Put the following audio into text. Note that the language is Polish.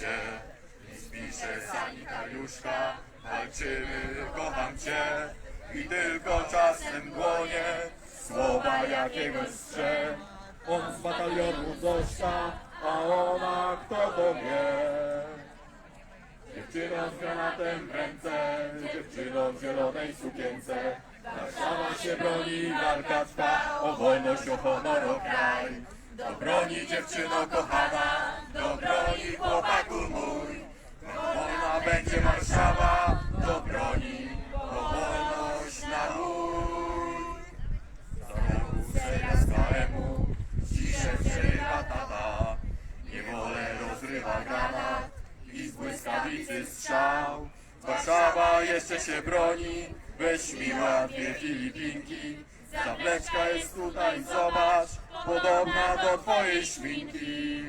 się i spisze sanitariuszka. Walczymy, kocham cię i tylko czasem dłonie słowa jakiegoś strze. On z batalionu doszła, a ona kto to wie? Dziewczyną z granatem w ręce, dziewczyną w zielonej sukience. Warszawa się broni, walka trwa, o wolność, o honor, o kraj. Do broni dziewczyno kochana, do broni chłopaku mój. Wolna będzie Warszawa, do broni, o wolność na mój. Staremu seria staremu, ciszę przerywa tata, niewolę rozrywa granat i z błyskawicy strzał. Warszawa jeszcze się broni, weź miła dwie Filipinki, zapleczka jest tutaj, zobacz, подобна до твоїх світів.